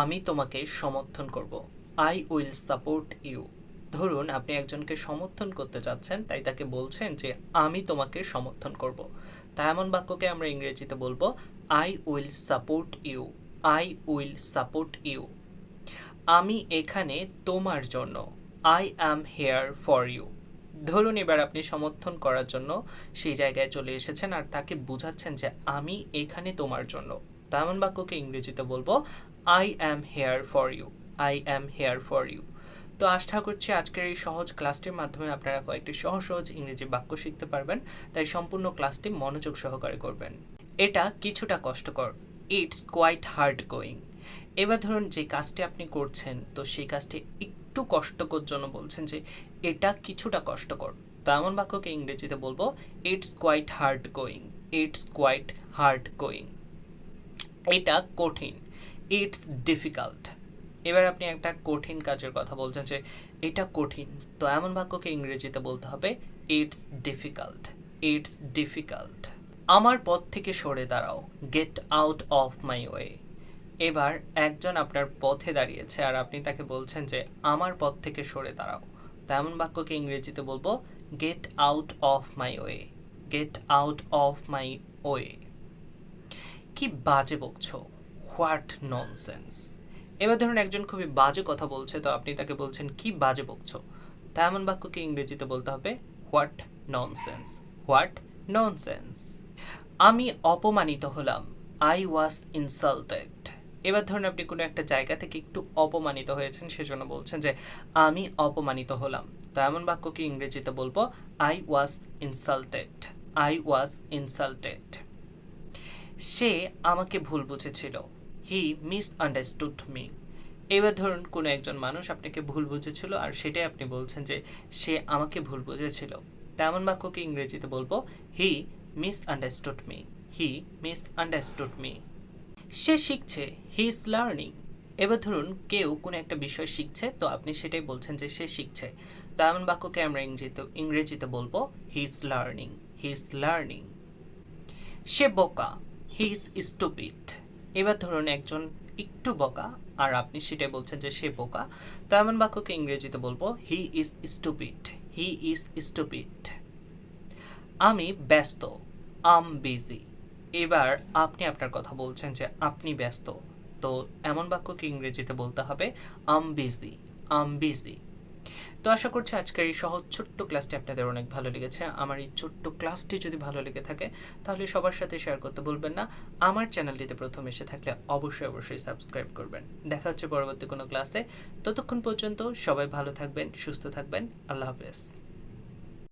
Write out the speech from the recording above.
আমি তোমাকে সমর্থন করব। আই উইল সাপোর্ট ইউ ধরুন, আপনি একজনকে সমর্থন করতে চাচ্ছেন তাই তাকে বলছেন যে, আমি তোমাকে সমর্থন করব। তা এমন বাক্যকে আমরা ইংরেজিতে বলব I will support you I will support you আমি এখানে তোমার জন্য। I am here for you ধরুন, এবার আপনি সমর্থন করার জন্য সেই জায়গায় চলে এসেছেন আর তাকে বোঝাচ্ছেন যে, আমি এখানে তোমার জন্য। তেমন বাক্যকে ইংরেজিতে বলব I am here for you I am here for you তো আশা করছি আজকের এই সহজ ক্লাসটির মাধ্যমে আপনারা কয়েকটি সহজ সহজ ইংরেজি বাক্য শিখতে পারবেন, তাই সম্পূর্ণ ক্লাসটি মনোযোগ সহকারে করবেন। এটা কিছুটা কষ্টকর ইটস কোয়াইট হার্ড গোয়িং এবার ধরুন যে কাজটি আপনি করছেন, তো সেই কাজটি একটু কষ্টকর জন্য বলছেন যে, এটা কিছুটা কষ্টকর। তো এমন বাক্যকে ইংরেজিতে বলব it's quite hard going it's quite hard going এটা কঠিন। ইটস ডিফিকাল্ট এবার আপনি একটা কঠিন কাজের কথা বলছেন যে, এটা কঠিন। তো এমন বাক্যকে ইংরেজিতে বলতে হবে ইটস ডিফিকাল্ট ইটস ডিফিকাল্ট আমার পথ থেকে সরে দাঁড়াও। Get out of my way এবার একজন আপনার পথে দাঁড়িয়েছে আর আপনি তাকে বলছেন যে, আমার পথ থেকে সরে দাঁড়াও। তা এমন বাক্যকে ইংরেজিতে বলব get out of my way get out of my way কি বাজে বকছো? হোয়াট ননসেন্স এবার ধরুন একজন খুবই বাজে কথা বলছে, তো আপনি তাকে বলছেন, কি বাজে বকছো? তা এমন বাক্যকে ইংরেজিতে বলতে হবে হোয়াট ননসেন্স হোয়াট ননসেন্স আমি অপমানিত হলাম। আই ওয়াজ ইনসাল্টেড এবার ধরুন আপনি কোনো একটা জায়গা থেকে একটু অপমানিত হয়েছেন, সেজন্য বলছেন যে, আমি অপমানিত হলাম। তো এমন বাক্যকে ইংরেজিতে বলব I was insulted I was insulted সে আমাকে ভুল বুঝেছিল। হি মিস আন্ডারস্টুড মি এবার ধরুন কোনো একজন মানুষ আপনাকে ভুল বুঝেছিল আর সেটাই আপনি বলছেন যে সে আমাকে ভুল বুঝেছিল। তেমন বাক্যকে ইংরেজিতে বলব he misunderstood me he misunderstood me সে শিখছে হি ইজ লার্নিং এবার ধরুন কেউ কোনো একটা বিষয় শিখছে, তো আপনি সেটাই বলছেন যে সে শিখছে। তো এমন বাক্যকে আমরা ইংরেজিতে ইংরেজিতে বলব he is learning he is learning সে বোকা। হি ইজ স্টুপিড এবার ধরুন একজন একটু বোকা, আর আপনি সেটাই বলছেন যে সে বোকা, তো এমন বাক্যকে ইংরেজিতে বলব he is stupid he is stupid আমি ব্যস্ত আম বিজি এবার আপনি আপনার কথা বলছেন যে আপনি ব্যস্ত, তো এমন বাক্যকে ইংরেজিতে বলতে হবে আম বিজি আম বিজি তো আশা করছি আজকের এই সহজ ছোট্ট ক্লাসটি আপনাদের অনেক ভালো লেগেছে। আমার এই ছোট্ট ক্লাসটি যদি ভালো লেগে থাকে, তাহলে সবার সাথে শেয়ার করতে বলবেন না। আমার চ্যানেলটিতে প্রথম এসে থাকলে অবশ্যই অবশ্যই সাবস্ক্রাইব করবেন। দেখা হচ্ছে পরবর্তী কোনো ক্লাসে ততক্ষণ পর্যন্ত সবাই ভালো থাকবেন, সুস্থ থাকবেন। আল্লাহ হাফেজ।